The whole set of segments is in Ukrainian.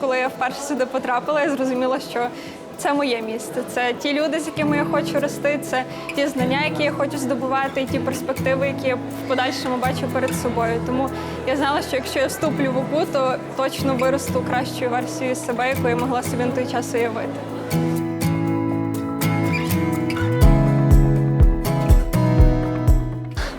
Коли я вперше сюди потрапила, я зрозуміла, що це моє місце. Це ті люди, з якими я хочу рости, це ті знання, які я хочу здобувати, і ті перспективи, які я в подальшому бачу перед собою. Тому я знала, що якщо я вступлю в УКУ, то точно виросту кращою версією себе, яку я могла собі на той час уявити.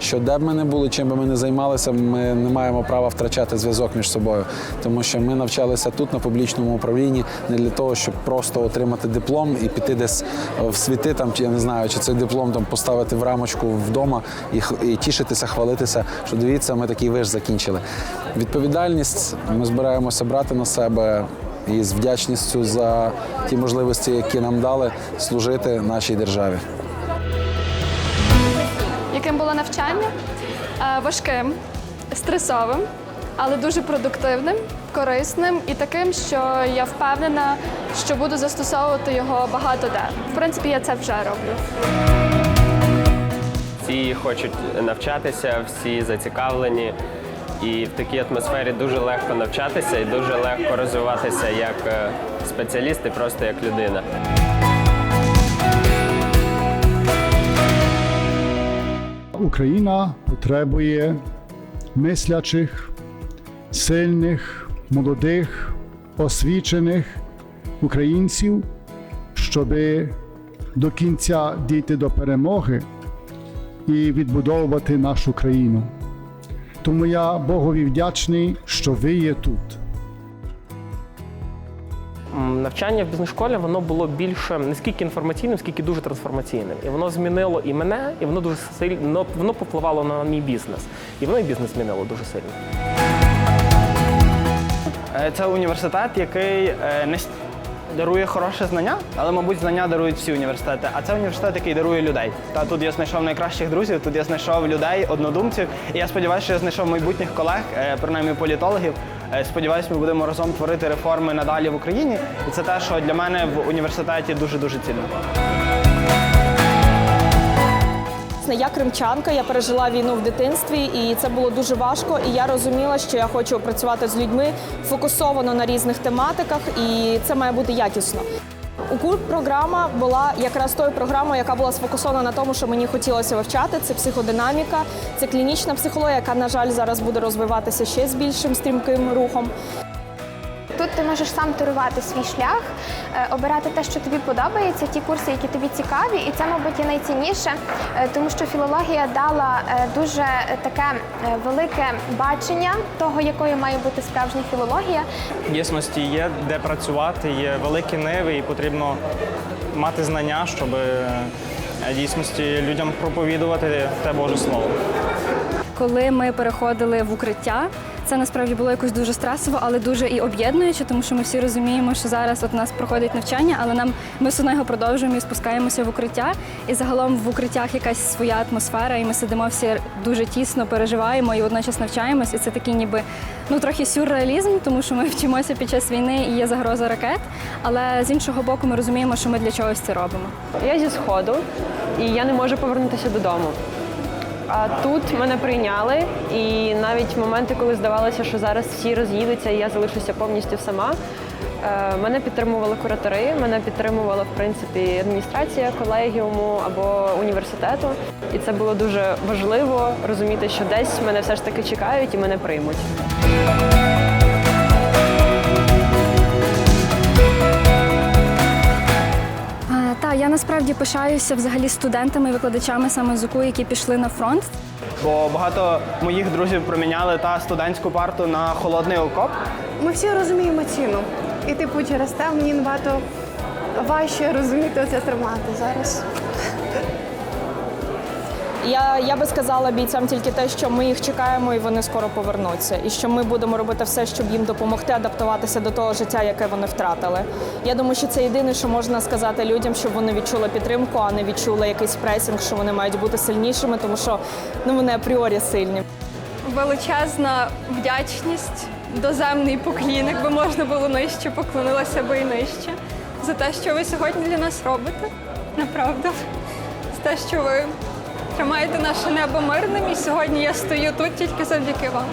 Що де б ми не були, чим би ми не займалися, ми не маємо права втрачати зв'язок між собою, тому що ми навчалися тут на публічному управлінні не для того, щоб просто отримати диплом і піти десь в світи, там я не знаю, чи цей диплом там поставити в рамочку вдома і, і тішитися, хвалитися, що дивіться, ми такий виш закінчили. Відповідальність ми збираємося брати на себе. І з вдячністю за ті можливості, які нам дали служити нашій державі. Яким було навчання? Е, Важким, стресовим, але дуже продуктивним, корисним і таким, що я впевнена, що буду застосовувати його багато де. В принципі, я це вже роблю. Всі хочуть навчатися, всі зацікавлені. І в такій атмосфері дуже легко навчатися і дуже легко розвиватися як е, спеціаліст і просто як людина. Україна потребує мислячих, сильних, молодих, освічених українців, щоб до кінця дійти до перемоги і відбудовувати нашу країну. Тому я Богові вдячний, що ви є тут. Навчання в бізнес-школі воно було більше не скільки інформаційним, скільки дуже трансформаційним. І воно змінило і мене, і воно дуже сильно воно попливало на мій бізнес. І воно і бізнес змінило дуже сильно. Е, Це університет, який е, не дарує хороше знання, але, мабуть, знання дарують всі університети. А це університет, який дарує людей. Та тут я знайшов найкращих друзів, тут я знайшов людей, однодумців. І я сподіваюся, що я знайшов майбутніх колег, е, принаймні політологів. Е, Сподіваюсь, ми будемо разом творити реформи надалі в Україні. І це те, що для мене в університеті дуже дуже цінно. Я кримчанка, я пережила війну в дитинстві, і це було дуже важко. І я розуміла, що я хочу працювати з людьми фокусовано на різних тематиках, і це має бути якісно. УКУР програма була якраз тою програмою, яка була сфокусована на тому, що мені хотілося вивчати. Це психодинаміка, це клінічна психологія, яка, на жаль, зараз буде розвиватися ще з більшим стрімким рухом. Тут ти можеш сам турувати свій шлях, е, обирати те, що тобі подобається, ті курси, які тобі цікаві, і це, мабуть, є найцінніше, е, тому що філологія дала е, дуже таке велике бачення того, якою має бути справжня філологія. дійсності є де працювати, є великі ниви, і потрібно мати знання, щоб дійсності людям проповідувати те Боже Слово. Коли ми переходили в укриття, це насправді було якось дуже стресово, але дуже і об'єднуюче, тому що ми всі розуміємо, що зараз от у нас проходить навчання, але нам ми все одно його продовжуємо і спускаємося в укриття. І загалом в укриттях якась своя атмосфера, і ми сидимо всі дуже тісно, переживаємо і водночас навчаємось. І це такий ніби ну трохи сюрреалізм, тому що ми вчимося під час війни і є загроза ракет. Але з іншого боку, ми розуміємо, що ми для чогось це робимо. Я зі сходу і я не можу повернутися додому. А тут мене прийняли, і навіть моменти, коли здавалося, що зараз всі роз'їдуться, і я залишуся повністю сама. е, Мене підтримували куратори, мене підтримувала в принципі адміністрація колегіуму або університету. І це було дуже важливо розуміти, що десь мене все ж таки чекають і мене приймуть. Насправді пишаюся взагалі студентами і викладачами саме ЗУКу, які пішли на фронт. Бо багато моїх друзів проміняли та студентську парту на холодний окоп. Ми всі розуміємо ціну. І типу через те мені набагато важче розуміти оце тримати зараз. Я, я би сказала бійцям тільки те, що ми їх чекаємо і вони скоро повернуться, і що ми будемо робити все, щоб їм допомогти адаптуватися до того життя, яке вони втратили. Я думаю, що це єдине, що можна сказати людям, щоб вони відчули підтримку, а не відчули якийсь пресінг, що вони мають бути сильнішими, тому що ну вони апріорі сильні. Величезна вдячність, доземний поклін, якби можна було нижче, поклонилася би і нижче. За те, що ви сьогодні для нас робите. Направду. За те, що ви тримаєте наше небо мирним, і сьогодні я стою тут тільки завдяки вам.